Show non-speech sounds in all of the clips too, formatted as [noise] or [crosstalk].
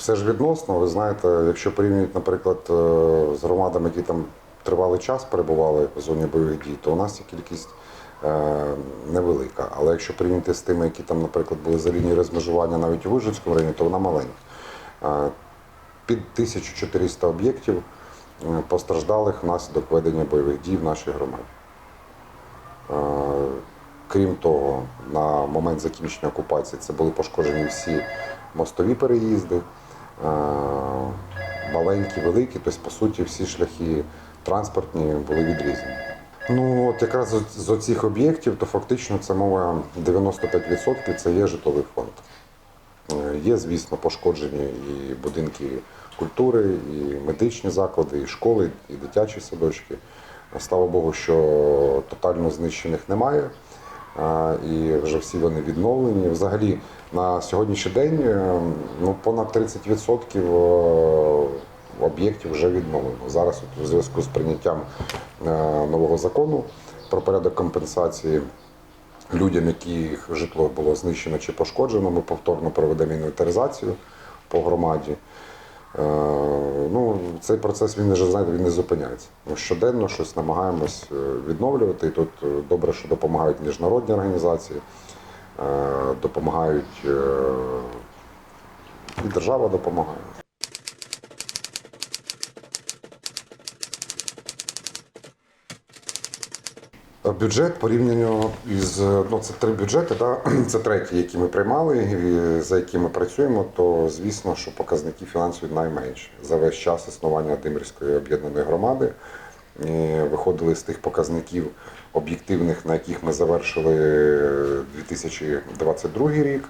Все ж відносно, ви знаєте, якщо порівнюють, наприклад, е, з громадами, які там тривалий час перебували в зоні бойових дій, то у нас ця кількість е, невелика. Але якщо порівняти з тими, які там, наприклад, були за лінією розмежування навіть у Вижницькому районі, то вона маленька. Е, Під 1400 об'єктів постраждалих внаслідок ведення бойових дій в нашій громаді. Крім того, на момент закінчення окупації це були пошкоджені всі мостові переїзди, маленькі, великі, тобто, по суті, всі шляхи транспортні були відрізані. Ну, от якраз з- оцих об'єктів, то фактично це мова 95% це є житловий фонд. Е, Є, звісно, пошкоджені і будинки культури, і медичні заклади, і школи, і дитячі садочки. Слава Богу, що тотально знищених немає. І вже всі вони відновлені. Взагалі на сьогоднішній день е, ну, понад 30% е, об'єктів вже відновлено. Зараз у зв'язку з прийняттям е, нового закону про порядок компенсації людям, яких житло було знищено чи пошкоджено, ми повторно проведемо інвентаризацію по громаді. Е, Ну, цей процес він вже знаєте, він не зупиняється. Ми щоденно щось намагаємось е, відновлювати. І тут е, добре, що допомагають міжнародні організації, допомагають і держава допомагає. Бюджет порівняно із ну це три бюджети, да? [clears throat] це третій, які ми приймали, за які ми працюємо. То звісно, що показники фінансові найменші за весь час існування Димирської об'єднаної громади. Виходили з тих показників об'єктивних, на яких ми завершили 2022 рік.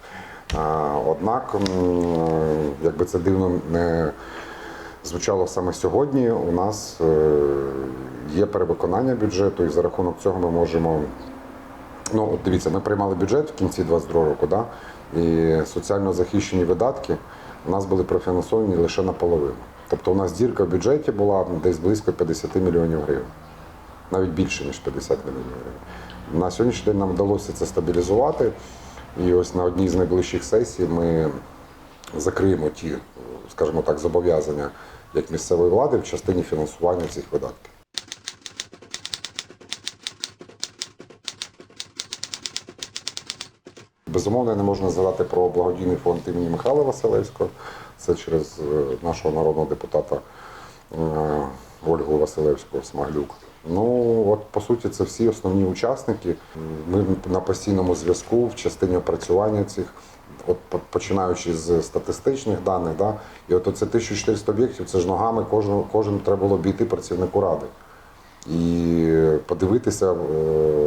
Однак, м, як би це дивно не звучало саме сьогодні. У нас е, є перевиконання бюджету, і за рахунок цього ми можемо. Ну, от дивіться, ми приймали бюджет в кінці 22 року, да? і соціально захищені видатки у нас були профінансовані лише наполовину. Тобто у нас дірка в бюджеті була десь близько 50 мільйонів гривень, навіть більше, ніж 50 мільйонів гривень. На сьогоднішній день нам вдалося це стабілізувати. І ось на одній з найближчих сесій ми закриємо ті, скажімо так, зобов'язання як місцевої влади в частині фінансування цих видатків. Безумовно, не можна згадати про благодійний фонд імені Михайла Василевського. Це через е, нашого народного депутата е, Ольгу Василевського Смаглюк. Ну, от по суті, це всі основні учасники. Ми на постійному зв'язку в частині опрацювання цих, от починаючи з статистичних даних, да, і от оце 1400 об'єктів, це ж ногами кожен, кожен треба було обійти працівнику ради і подивитися е,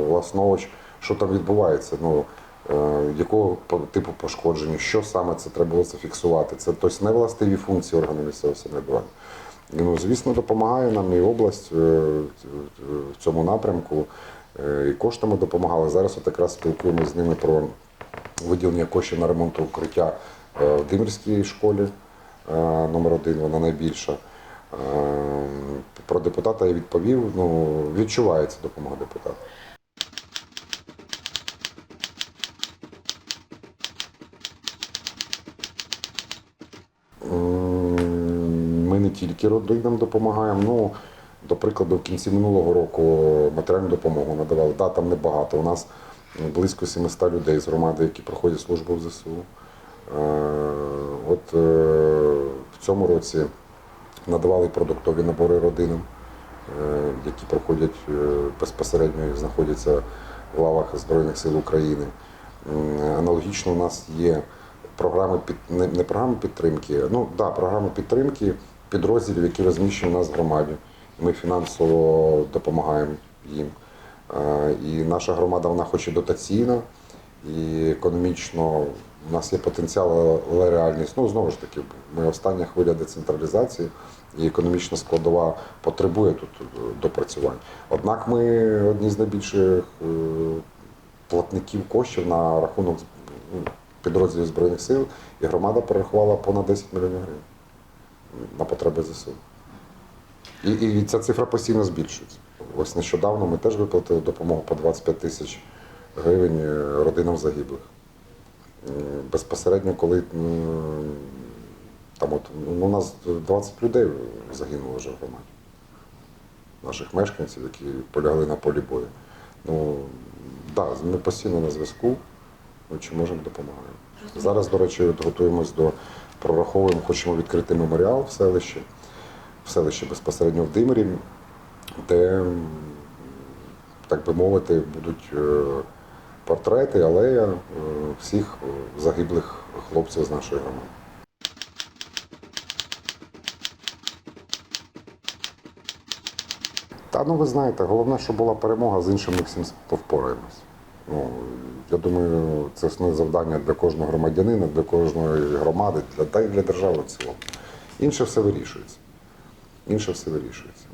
власноруч, що там відбувається. Ну, е, якого типу пошкодження, що саме це треба було зафіксувати. Це тобто не властиві функції органів місцевого самоврядування. Ну, звісно, допомагає нам і область е, в цьому напрямку. І коштами допомагали. Зараз от якраз спілкуємося з ними про виділення коштів на ремонт укриття е, в Димирській школі е, номер один, вона найбільша. Е, Про депутата я відповів. Ну, відчувається допомога депутата. Ми не тільки родинам допомагаємо. Ну, до прикладу, в кінці минулого року матеріальну допомогу надавали. Да, там небагато. У нас близько 700 людей з громади, які проходять службу в ЗСУ. Е, От е, в цьому році надавали продуктові набори родинам, е, які проходять е, безпосередньо і знаходяться в лавах Збройних сил України. Аналогічно у нас є програми під не програми підтримки, ну да, програми підтримки підрозділів, які розміщені у нас в громаді. Ми фінансово допомагаємо їм. Е, І наша громада, вона хоч і дотаційна, і економічно у нас є потенціал, але реальність. Ну, знову ж таки, ми остання хвиля децентралізації, і економічна складова потребує тут е, допрацювань. Однак ми одні з найбільших е, платників коштів на рахунок ну, підрозділів Збройних сил, і громада перерахувала понад 10 мільйонів гривень на потреби ЗСУ. І, і ця цифра постійно збільшується. Ось нещодавно ми теж виплатили допомогу по 25 тисяч гривень е, родинам загиблих. Безпосередньо, коли Там от ну, у нас 20 людей загинуло вже в громаді. Наших мешканців, які полягли на полі бою. Ну, да, ми постійно на зв'язку, ну, чи можемо допомагаємо. Зараз, до речі, от готуємось до прораховуємо, хочемо відкрити меморіал в селищі, в селищі безпосередньо в Димирі, де, так би мовити, будуть е, портрети, алея е, всіх загиблих хлопців з нашої громади. Та ну ви знаєте, головне, щоб була перемога, з іншим ми всім впораємось. Ну, я думаю, це основне завдання для кожного громадянина, для кожної громади, для, та й для держави в цілому. Інше все вирішується. Інше все вирішується.